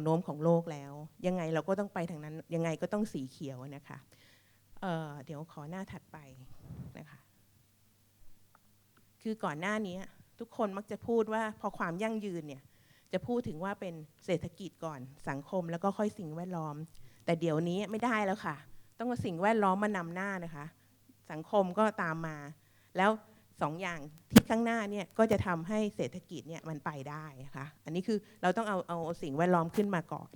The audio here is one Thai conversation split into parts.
วโน้มของโลกแล้ว ยังไงเราก็ต้องไปทางนั้น ยังไงก็ต้องสีเขียวนะคะเเดี๋ยวขอหน้าถัดไปนะคะคือก่อนหน้านี้ทุกคนมักจะพูดว่าพอความยั่งยืนเนี่ยจะพูดถึงว่าเป็นเศรษฐกิจก่อนสังคมแล้วก็ค่อยสิ่งแวดล้อม แต่เดี๋ยวนี้ไม่ได้แล้วค่ะ ต้องเอาสิ่งแวดล้อมมานำหน้านะคะ สังคมก็ตามมา แล้ว สองอย่างที่ข้างหน้าเนี่ยก็จะทำให้เศรษฐกิจเนี่ยมันไปได้นะคะอันนี้คือเราต้องเอาเอาสิ่งแวดล้อมขึ้นมาก่อน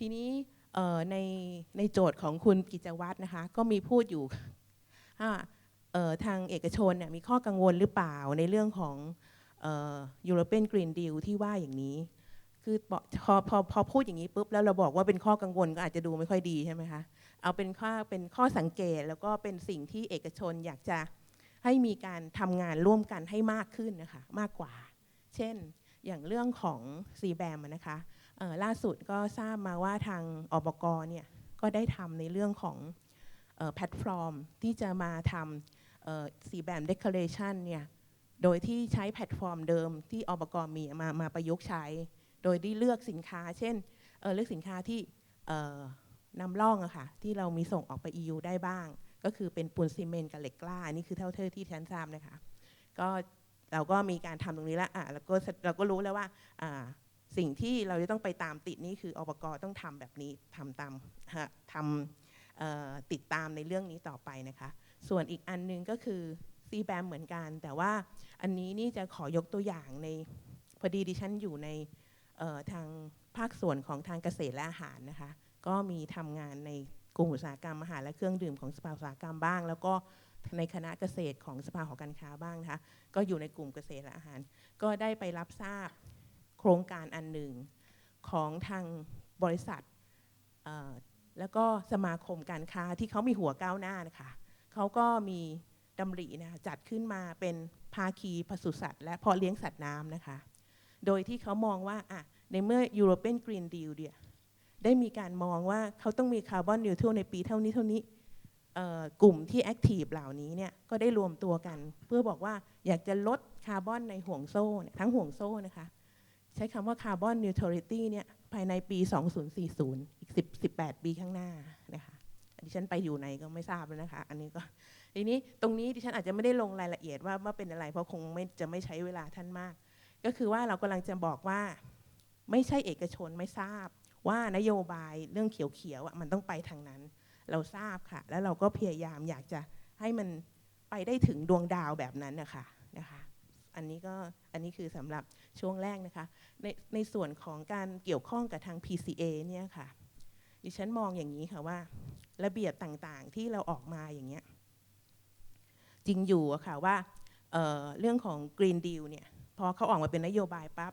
ทีนี้ในในโจทย์ของคุณกิจวัตรนะคะ ก็มีพูดอยู่าทางเอกชนเนี่ยมีข้อกังวลหรือเปล่าในเรื่องของเอ่อ European Green Deal ที่ว่าอย่างนี้ คือพอพอพอพูดอย่างนี้ปุ๊บแล้วเราบอกว่าเป็นข้อกังวลก็อาจจะดูไม่ค่อยดีใช่ไหมคะเอาเป็นข้อเป็นข้อสังเกตแล้วก็เป็นสิ่งที่เอกชนอยากจะ ให้มีการทำงานร่วมกันให้มากขึ้นนะคะมากกว่า เช่นอย่างเรื่องของ c b a m นะคะล่าสุดก็ทราบมาว่าทางอบกเนี่ยก็ได้ทำในเรื่องของแพลตฟอร์มที่จะมาทำสีแบบ declaration เนี่ยโดยที่ใช้แพลตฟอร์มเดิมที่อบกมีมามาประยุกต์ใช้ โดยที่เลือกสินค้า เช่นเเลือกสินค้าที่นำร่องอะค่ะที่เรามีส่งออกไป EU ได้บ้าง ก็คือเป็นปูนซีเมนต์กับเหล็กกล้าอันนี่คือเท่าเท่าที่ฉันทราบนะคะ ก็เราก็มีการทำตรงนี้แล้วอะแล้วก็เราก็รู้แล้วว่าอ่าสิ่งที่เราจะต้องไปตามติดนี่คืออบกต้องทำแบบนี้ทำตามฮะทำติดตามในเรื่องนี้ต่อไปนะคะ ส่วนอีกอันหนึงก็คือซีแบมเหมือนกัน แต่ว่าอันนี้นี่จะขอยกตัวอย่างในพอดีดิฉันอยู่ในทางภาคส่วนของทางเกษตรและอาหารนะคะ ก็มีทำงานใน กลุ่มอุตสาหกรรมอาหารและเครื่องดื่มของสภาอุตสาหกรรมบ้าง แล้วก็ในคณะเกษตรของสภาหอการค้าบ้างนะคะก็อยู่ในกลุ่มเกษตรและอาหาร ก็ได้ไปรับทราบโครงการอันหนึ่งของทางบริษัทแล้วก็สมาคมการค้าที่เขามีหัวก้าวหน้านะคะเขาก็มีดำรินะคะจัดขึ้นมาเป็นภาคีปศุสัตว์และเพาะเลี้ยงสัตว์น้ำนะคะ โดยที่เขามองว่าอะในเมื่อ European Green Deal เนี่ย ได้มีการมองว่าเขาต้องมีคาร์บอนนิวทรัลในปีเท่านี้เท่านี้กลุ่มที่แอคทีฟเหล่านี้เนี่ยก็ได้รวมตัวกัน เพื่อบอกว่าอยากจะลดคาร์บอนในห่วงโซ่ทั้งห่วงโซ่นะคะ ใช้คำว่าคาร์บอนนิวทรัลิตี้เนี่ยภายในปี 2040 อีก 10 18 ปีข้างหน้านะคะดิฉันไปอยู่ไหนก็ไม่ทราบแล้วนะคะ อันนี้ก็ทีนี้ตรงนี้ดิฉันอาจจะไม่ได้ลงรายละเอียดว่าว่าเป็นอะไร เพราะคงไม่จะไม่ใช้เวลาท่านมาก ก็คือว่าเรากำลังจะบอกว่า ไม่ใช่เอกชนไม่ทราบ ว่านโยบายเรื่องเขียวๆมันต้องไปทางนั้น เราทราบค่ะ แล้วเราก็พยายามอยากจะให้มันไปได้ถึงดวงดาวแบบนั้นนะคะนะคะอันนี้ก็อันนี้คือสำหรับช่วงแรกนะคะในในส่วนของการเกี่ยวข้องกับทาง PCA เนี่ยค่ะดิฉันมองอย่างนี้ค่ะว่า ระเบียบต่างๆที่เราออกมาอย่างเงี้ยจริงอยู่อะค่ะว่าเเรื่องของ Green Deal เนี่ยพอเขาออกมาเป็นนโยบายปั๊บ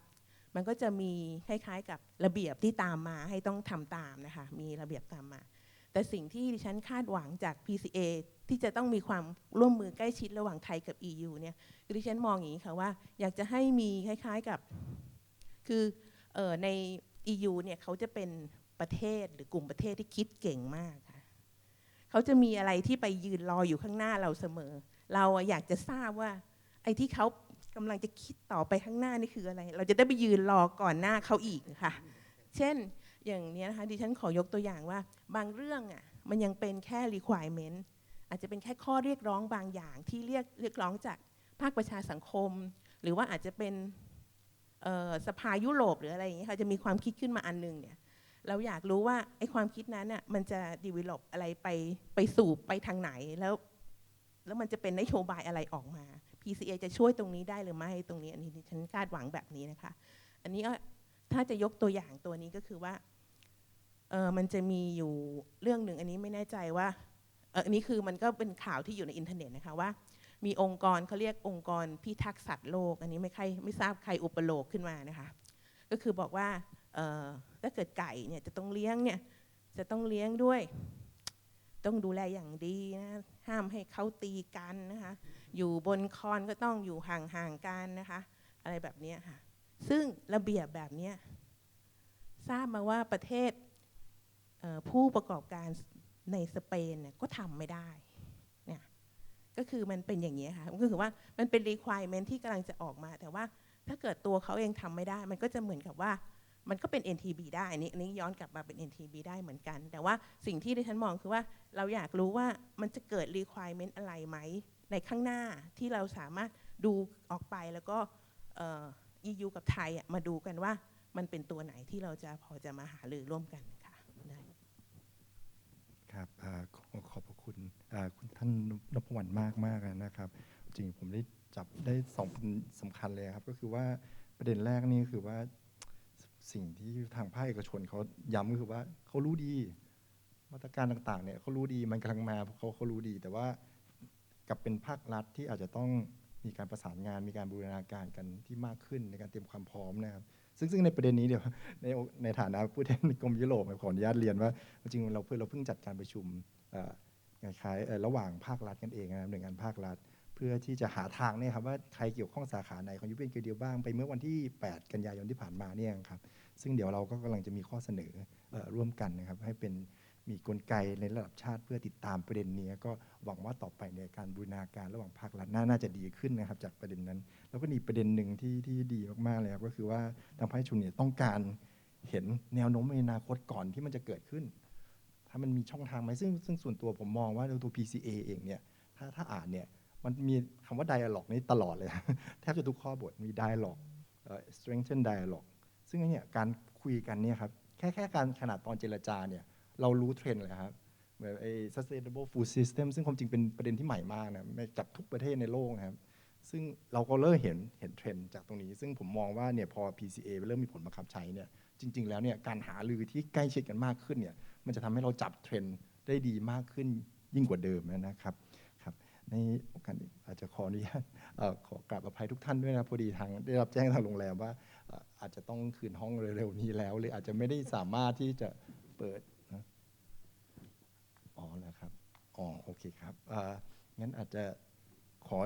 มันก็จะมีคล้ายๆกับระเบียบที่ตามมาให้ต้องทำตามนะคะ มีระเบียบตามมา แต่สิ่งที่ดิฉันคาดหวังจาก PCA ที่จะต้องมีความร่วมมือใกล้ชิดระหว่างไทยกับ EU เนี่ยคือดิฉันมองอย่างนี้ค่ะว่า อยากจะให้มีคล้าย ๆกับ คือออใน EU เนี่ยเขาจะเป็นประเทศหรือกลุ่มประเทศที่คิดเก่งมากค่ะเขาจะมีอะไรที่ไปยืนรออยู่ข้างหน้าเราเสมอ เราอยากจะทราบว่าไอ้ที่เขา กำลังจะคิดต่อไปข้างหน้านี่คืออะไร เราจะได้ไปยืนรอก่อนหน้าเขาอีกค่ะ เช่นอย่างนี้นะคะดิฉันขอยกตัวอย่างว่า บางเรื่องอะมันยังเป็นแค่ requirement อาจจะเป็นแค่ข้อเรียกร้องบางอย่างที่เรียกเรียกร้องจากภาคประชาสังคม หรือว่าอาจจะเป็นสภายุโรปหรืออะไรอย่างเงี้ยค่ะจะมีความคิดขึ้นมาอันหนึงเนี่ยเราอยากรู้ว่าไอ้ความคิดนั้นน่ะมันจะ develop อะไรไปไปสู่ไปทางไหนแล้ว แล้วมันจะเป็นนโยบายอะไรออกมา PCA จะช่วยตรงนี้ได้หรือไม่ตรงนี้อันนี้ฉันคาดหวังแบบนี้นะคะ อันนี้ถ้าจะยกตัวอย่างตัวนี้ก็คือว่าเออมันจะมีอยู่เรื่องหนึ่งอันนี้ไม่แน่ใจว่าอันนี้คือมันก็เป็นข่าวที่อยู่ในอินเทอร์เน็ตนะคะว่า มีองค์กรเขาเรียกองค์กรพิทักษ์สัตว์โลก อันนี้ไม่ใครไม่ทราบใครอุปโลกขึ้นมานะคะ ก็คือบอกว่าถ้าเกิดไก่เนี่ยจะต้องเลี้ยงเนี่ยจะต้องเลี้ยงด้วย ต้องดูแลอย่างดีนะห้ามให้เขาตีกันนะคะ อยู่บนคอนก็ต้องอยู่ห่างๆกันนะคะ อะไรแบบนี้ค่ะ ซึ่งระเบียบแบบนี้ทราบมาว่าประเทศผู้ประกอบการในสเปนเนี่ยก็ทำไม่ได้เนี่ยก็คือมันเป็นอย่างนี้ค่ะก็คือว่ามันเป็น requirement ที่กำลังจะออกมา แต่ว่าถ้าเกิดตัวเขาเองทำไม่ได้ มันก็จะเหมือนกับว่ามันก็เป็น NTB ได้อันนี้อันนี้ย้อนกลับมาเป็น NTB ได้เหมือนกัน แต่ว่าสิ่งที่ดิฉันมองคือว่าเราอยากรู้ว่ามันจะเกิด requirement อะไรไหม ในข้างหน้าที่เราสามารถดูออกไปแล้วก็เอ่อ EU กับไทยมาดูกันว่ามันเป็นตัวไหนที่เราจะพอจะมาหารือร่วมกันค่ะได้ครับอขอขอบคุณอ่าคุณท่านนพวรรณมากมากนะครับ จริงผมได้จับได้สองประเด็นสำคัญเลยครับ ก็คือว่าประเด็นแรกนี่คือว่าสิ่งที่ทางภาคเอกชนเขาย้ำก็คือว่าเขารู้ดี มาตรการต่างๆเนี่ยเขารู้ดีมันกำลังมาเพราะเขาเขารู้ดีแต่ว่า กับเป็นภาครัฐที่อาจจะต้องมีการประสานงาน มีการบูรณาการกันที่มากขึ้นในการเตรียมความพร้อมนะครับซึ่งซึ่งในประเด็นนี้เดี๋ยวในในฐานะผู้แทนกรมยุโรปขออนุญาตเรียนว่า จริงๆเราเพิ่งเราเพิ่งจัดการประชุมคล้ายระหว่างภาครัฐกันเองนะครับหน่วยงานภาครัฐ เพื่อที่จะหาทางเนี่ยครับว่าใครเกี่ยวข้องสาขาไหนของยูเป็นเกเดียวบ้างไปเมื่อวันที่ 8 กันยายนที่ผ่านมาเนี่ยครับซึ่งเดี๋ยวเราก็กำลังจะมีข้อเสนออร่วมกันนะครับให้เป็น มีกลไกในระดับชาติเพื่อติดตามประเด็นนี้ ก็หวังว่าต่อไปในยการบูรณาการระหว่างภาครัฐน่าน่าจะดีขึ้นนะครับ จากประเด็นนั้น แล้วก็มีประเด็นหนึ่งที่ที่ดีมากๆเลยครับก็คือว่าทางภาคเอกชนเนี่ยต้องการเห็นแนวโน้มในอนาคตก่อนที่มันจะเกิดขึ้น ถ้ามันมีช่องทางไหมซึ่งซึ่งส่วนตัวผมมองว่าตัว PCA เองเนี่ยถ้าถ้าอ่านเนี่ยมันมีคำว่า dialog นี่ตลอดเลย แทบจะทุกข้อบทมี dialog strengthen dialog ซึ่งเนี่ยการคุยกันเนี่ยครับแค่แค่การขนาดตอนเจรจาเนี่ย เรารู้เทรนด์เลยครับแบบไอ้ sustainable food system ซึ่งความจริงเป็นประเด็นที่ใหม่มากนะไม่กับทุกประเทศในโลกนะครับ ซึ่งเราก็เริ่มเห็นเห็นเทรนด์จากตรงนี้ ซึ่งผมมองว่าเนี่ยพอ PCA เริ่มมีผลบังคับใช้เนี่ยจริง ๆ แล้วเนี่ยการหาลือที่ใกล้ชิดกันมากขึ้นเนี่ยมันจะทำให้เราจับเทรนด์ได้ดีมากขึ้นยิ่งกว่าเดิมนะครับครับในโอกาสอาจจะขออนุญาตขอกราบอภัยทุกท่านด้วยนะพอดีทางได้รับแจ้งทางโรงแรมว่าเอ่ออาจจะต้องคืนห้องเร็วๆนี้แล้วเลยอาจจะไม่ได้สามารถที่จะเปิด นะอ๋อครับ อ๋อ โอเคครับเอ่องั้นอาจจะขอ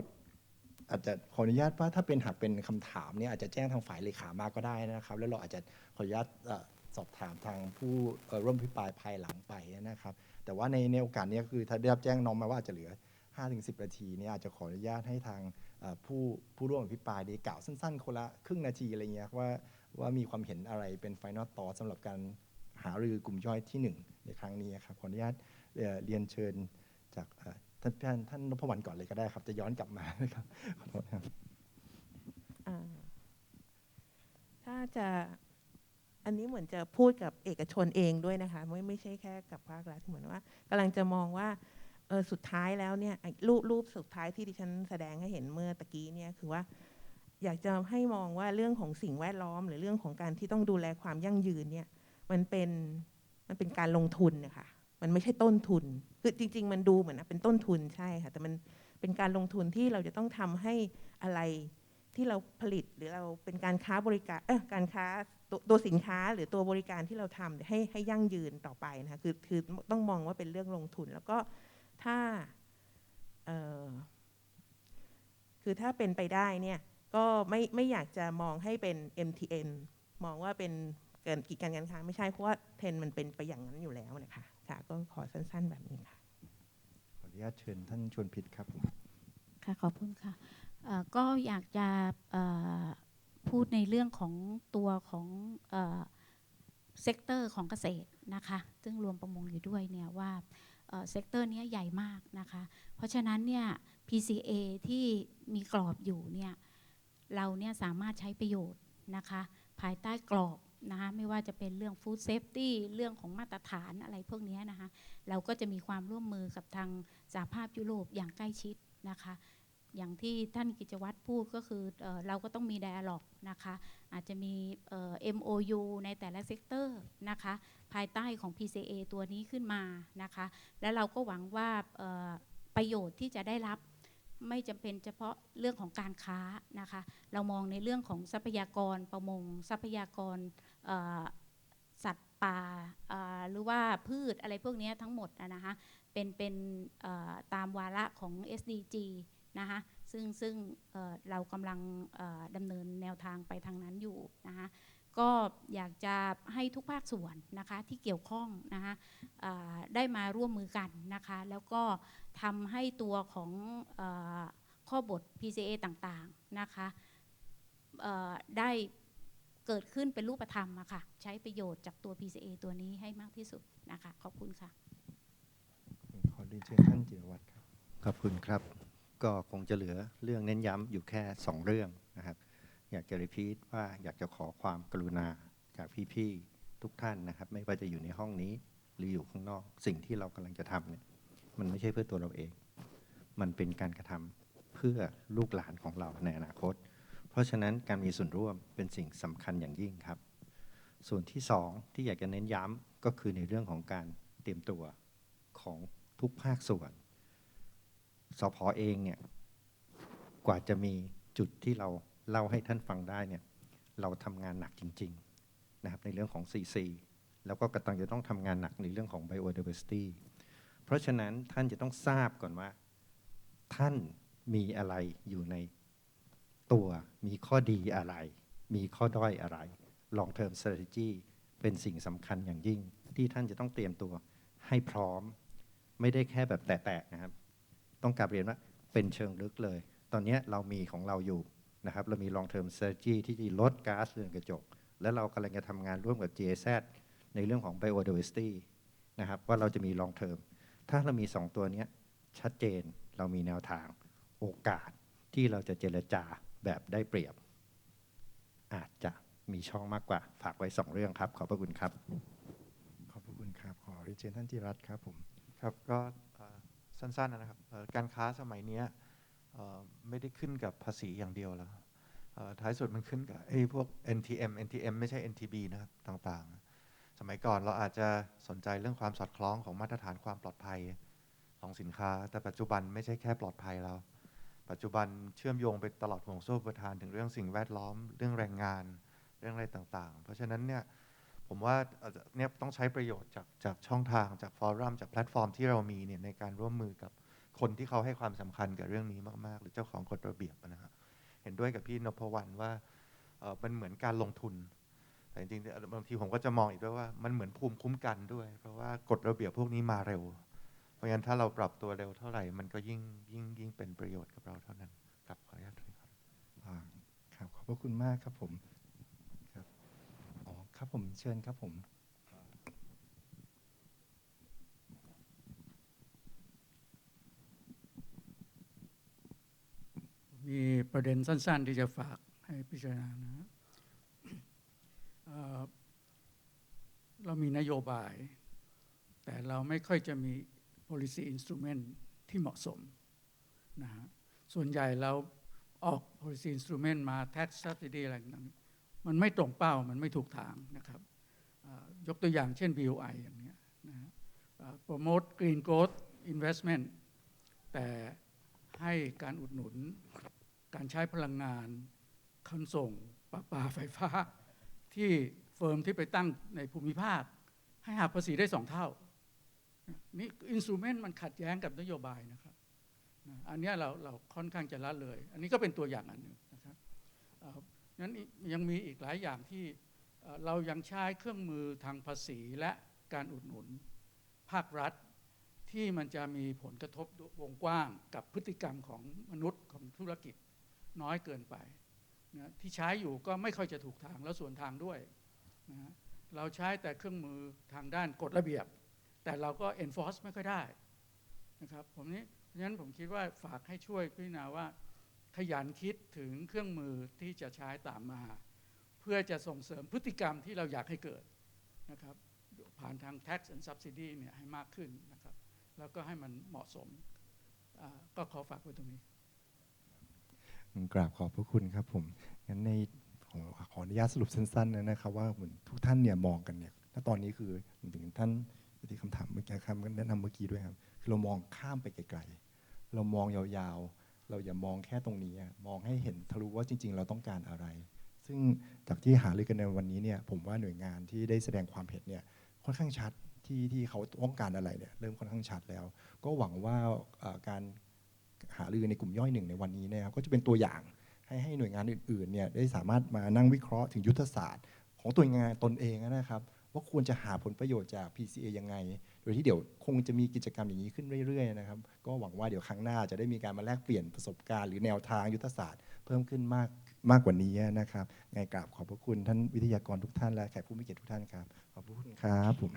อาจจะขออนุญาตว่าถ้าเป็นหากเป็นคำถามเนี่ยอาจจะแจ้งทางฝ่ายเลขามาก็ได้นะครับ แล้วเราอาจจะขออนุญาตเอ่อสอบถามทางผู้เอ่อร่วมพิปรายภายหลังไปนะครับ แต่ว่าในในโอกาสเนี้คือถ้าได้รับแจ้งน้องมาว่าอาจจะเหลือ 5-10 นาทีเนี่ยอาจจะขออนุญาตให้ทางเอ่อผู้ผู้ร่วมอภิปรายได้กล่าวสั้นๆ คนละครึ่งนาทีอะไรเงี้ยว่าว่ามีความเห็นอะไรเป็นไฟนอลต่อสำหรับการหารือกลุ่มย่อยที่หนึ่งในครั้งนี้ครับขออนุญาต เรียนเชิญจากท่านท่านท่านนพวรรณก่อนเลยก็ได้ครับ จะย้อนกลับมานะครับขอโทษครับถ้าจะอันนี้เหมือนจะพูดกับเอกชนเองด้วยนะคะไม่ไม่ใช่แค่กับภาครัฐเหมือนว่ากำลังจะมองว่าเออสุดท้ายแล้วเนี่ยรูปรูปสุดท้ายที่ดิฉันแสดงให้เห็นเมื่อตะกี้เนี่ยคือว่าอยากจะให้มองว่าเรื่องของสิ่งแวดล้อม หรือเรื่องของการที่ต้องดูแลความยั่งยืนเนี่ยมันเป็นมันเป็นการลงทุนนะคะ มันไม่ใช่ต้นทุน คือจริง ๆ มันดูเหมือนเป็นต้นทุนใช่ค่ะ แต่มันเป็นการลงทุนที่เราจะต้องทำให้อะไรที่เราผลิตหรือเราเป็นการค้าบริการเออการค้าตัวตัวสินค้าหรือตัวบริการที่เราทำให้ให้ยั่งยืนต่อไปนะคะคือคือต้องมองว่าเป็นเรื่องลงทุน แล้วก็ถ้าคือถ้าเป็นไปได้เนี่ยก็ไม่ไม่อยากจะมองให้เป็น MTN มองว่าเป็นเกินกิจการการค้าไม่ใช่เพราะว่าเทรนมันเป็นไปอย่างนั้นอยู่แล้วนะคะ ค่ะก็ขอสั้นๆแบบนี้ค่ะ ขออนุญาตเชิญท่านชวนพิษครับผมค่ะขอบคุณค่ะเอ่อก็อยากจะเอ่อพูดในเรื่องของตัวของเซกเตอร์ของเกษตรนะคะซึ่งรวมประมงอยู่ด้วยเนี่ยว่าเซกเตอร์นี้ยใหญ่มากนะคะ เพราะฉะนั้นเนี่ย PCA ที่มีกรอบอยู่เนี่ยเราเนี่ยสามารถใช้ประโยชน์นะคะภายใต้กรอบ นะคะไม่ว่าจะเป็นเรื่อง Food Safety เรื่องของมาตรฐานอะไรพวกนี้นะคะเราก็จะมีความร่วมมือกับทางสหภาพยุโรปอย่างใกล้ชิดนะคะ อย่างที่ท่านกิจวัตรพูดก็คือเออเราก็ต้องมี dialog นะคะอาจจะมีเอ่อ MOU ในแต่ละเซกเตอร์นะคะภายใต้ของ PCA ตัวนี้ขึ้นมานะคะ แล้วเราก็หวังว่าประโยชน์ที่จะได้รับไม่จำเป็นเฉพาะเรื่องของการค้านะคะ เรามองในเรื่องของทรัพยากรประมง ทรัพยากร สัตว์ป่าหรือว่าพืชอะไรพวกนี้ทั้งหมดนะคะเป็นเป็นตามวาระของ SDG นะคะซึ่งซึ่งเเรากำลังดำเนินแนวทางไปทางนั้นอยู่นะคะก็อยากจะให้ทุกภาคส่วนนะคะที่เกี่ยวข้องนะคะได้มาร่วมมือกันนะคะแล้วก็ทำให้ตัวของอข้อบท PCA ต่างๆนะคะได้ เกิดขึ้นเป็นรูปธรรมอะค่ะ ใช้ประโยชน์จากตัว PCA ตัวนี้ให้มากที่สุดนะคะ ขอบคุณค่ะ ขอเรียนเชิญท่านจิรวัตรครับ ขอบคุณครับ ก็คงจะเหลือเรื่องเน้นย้ำอยู่แค่ 2 เรื่องนะครับ อยากจะรีพีทว่าอยากจะขอความกรุณาจากพี่ๆทุกท่านนะครับ ไม่ว่าจะอยู่ในห้องนี้หรืออยู่ข้างนอก สิ่งที่เรากำลังจะทำเนี่ยมันไม่ใช่เพื่อตัวเราเอง มันเป็นการกระทำเพื่อลูกหลานของเราในอนาคตเพ ราะฉะนั้นการมีส่วนร่วมเป็นสิ่งสำคัญอย่างยิ่งครับ ส่วนที่สองที่อยากจะเน้นย้ำก็คือในเรื่องของการเตรียมตัวของทุกภาคส่วนสพเองเนี่ยกว่าจะมีจุดที่เราเล่าให้ท่านฟังได้เนี่ยเราทำงานหนักจริงๆนะครับในเรื่องของ CC แล้วก็กระตังจะต้องทำงานหนักในเรื่องของ biodiversity เพราะฉะนั้นท่านจะต้องทราบก่อนว่า ท่านมีอะไรอยู่ใน ตัวมีข้อดีอะไร มีข้อด้อยอะไร long term strategy เป็นสิ่งสำคัญอย่างยิ่ง ที่ท่านจะต้องเตรียมตัวให้พร้อม ไม่ได้แค่แบบแตะๆนะครับ ต้องกลับเรียนว่าเป็นเชิงลึกเลย ตอนนี้เรามีของเราอยู่นะครับ เรามี long term strategy ที่จะลดก๊าซเรือนกระจก และเรากำลังจะทำงานร่วมกับ GIZ ในเรื่องของ biodiversity นะครับว่าเราจะมี long term ถ้าเรามี 2 ตัวนี้ชัดเจนเรามีแนวทางโอกาสที่เราจะเจรจา แบบได้เปรียบ อาจจะมีช่องมากกว่า ฝากไว้2เรื่องครับ ขอบพระคุณครับ ขอบพระคุณครับ ขอเรียนเชิญท่านจิรวัตรครับผมครับก็เอ่อสั้นๆนะครับเอ่อการค้าสมัยเนี้ยเอ่อไม่ได้ขึ้นกับภาษีอย่างเดียวแล้วเอ่อท้ายสุดมันขึ้นกับไอ้พวก NTM NTM ไม่ใช่ NTB นะครับต่างๆ สมัยก่อนเราอาจจะสนใจเรื่องความสอดคล้องของมาตรฐานความปลอดภัยของสินค้า แต่ปัจจุบันไม่ใช่แค่ปลอดภัยแล้ว ปัจจุบันเชื่อมโยงไปตลอดห่วงโซ่อุปทานถึงเรื่องสิ่งแวดล้อม เรื่องแรงงานเรื่องอะไรต่างๆ เพราะฉะนั้นเนี่ยผมว่าเนี่ยต้องใช้ประโยชน์จากจากช่องทางจากฟอรัมจากแพลตฟอร์มที่เรามีเนี่ยในการร่วมมือกับคนที่เขาให้ความสำคัญกับเรื่องนี้มากๆ หรือเจ้าของกฎระเบียบนะฮะเห็นด้วยกับพี่นพวรรณว่าเออมันเหมือนการลงทุน แต่จริงๆบางทีผมก็จะมองอีกด้วยว่ามันเหมือนภูมิคุ้มกันด้วย เพราะว่ากฎระเบียบพวกนี้มาเร็ว เพราะงั้นถ้าเราปรับตัวเร็วเท่าไหร่ มันก็ยิ่งยิ่งยิ่งเป็นประโยชน์กับเราเท่านั้นครับขออนุญาตครับอ่าครับขอบพระคุณมากครับผมครับอ๋อครับผมเชิญครับผมมีประเด็นสั้น ๆ ที่จะฝากให้พิจารณานะฮะเอ่อเรามีนโยบาย แต่เราไม่ค่อยจะมี policy instrument ที่เหมาะสมนะฮะส่วนใหญ่เราออก policy instrument มา tax subsidy อะไรต่างๆมันไม่ตรงเป้ามันไม่ถูกทางนะครับยกตัวอย่างเช่น BOI อย่างเนี้ยนะฮะ promote green growth investment แต่ให้การอุดหนุนการใช้พลังงานขนส่งประปาไฟฟ้า ที่เฟิร์มที่ไปตั้งในภูมิภาค ให้หักภาษีได้สองเท่า นี่อินสูเมนต์มันขัดแย้งกับนโยบายนะครับ อันนี้เราเราค่อนข้างจะละเลย อันนี้ก็เป็นตัวอย่างอันหนึ่งนะครับนั้นยังมีอีกหลายอย่างที่เรายังใช้เครื่องมือทางภาษีและการอุดหนุน ภาครัฐที่มันจะมีผลกระทบวงกว้างกับพฤติกรรมของมนุษย์ของธุรกิจน้อยเกินไปนะที่ใช้อยู่ก็ไม่ค่อยจะถูกทางแล้วส่วนทางด้วยนะเราใช้แต่เครื่องมือทางด้านกฎระเบียบ แต่เราก็ enforce ไม่ค่อยได้นะครับผมนี้เพราะฉะนั้นผมคิดว่าฝากให้ช่วยพิจารณาว่า ขยันคิดถึงเครื่องมือที่จะใช้ตามมา เพื่อจะส่งเสริมพฤติกรรมที่เราอยากให้เกิดนะครับผ่านทาง tax and subsidy เนี่ยให้มากขึ้นนะครับ แล้วก็ให้มันเหมาะสมก็ขอฝากไว้ตรงนี้กราบขอบพระคุณครับผมงั้นในขอขออนุญาตสรุปสั้นๆนะครับว่าทุกท่านเนี่ยมองกันเนี่ยณตอนนี้คือถึงท่าน ที่คำถามเมื่อกี้คำแนะนำเมื่อกี้ด้วยครับคือเรามองข้ามไปไกลๆเรามองยาวๆ เราอย่ามองแค่ตรงนี้ มองให้เห็นทะลุว่าจริง ๆ เราต้องการอะไร ซึ่งจากที่หารือกันในวันนี้เนี่ยผมว่าหน่วยงานที่ได้แสดงความเห็นเนี่ยค่อนข้างชัดที่ที่เขาต้องการอะไรเนี่ยเริ่มค่อนข้างชัดแล้ว ก็หวังว่าการหารือในกลุ่มย่อยหนึ่งในวันนี้นะครับก็จะเป็นตัวอย่างให้ให้หน่วยงานอื่นๆเนี่ยได้สามารถมานั่งวิเคราะห์ถึงยุทธศาสตร์ ของตัวงานตนเองนะครับ ว่าควรจะหาผลประโยชน์จาก PCA ยังไง โดยที่เดี๋ยวคงจะมีกิจกรรมอย่างนี้ขึ้นเรื่อยๆนะครับ ก็หวังว่าเดี๋ยวครั้งหน้าจะได้มีการมาแลกเปลี่ยนประสบการณ์หรือแนวทางยุทธศาสตร์ เพิ่มขึ้นมากมากกว่านี้นะครับไงกราบขอบพระคุณท่านวิทยากรทุกท่านและแขกผู้มีเกียรติทุกท่านครับ ขอบพระคุณครับผม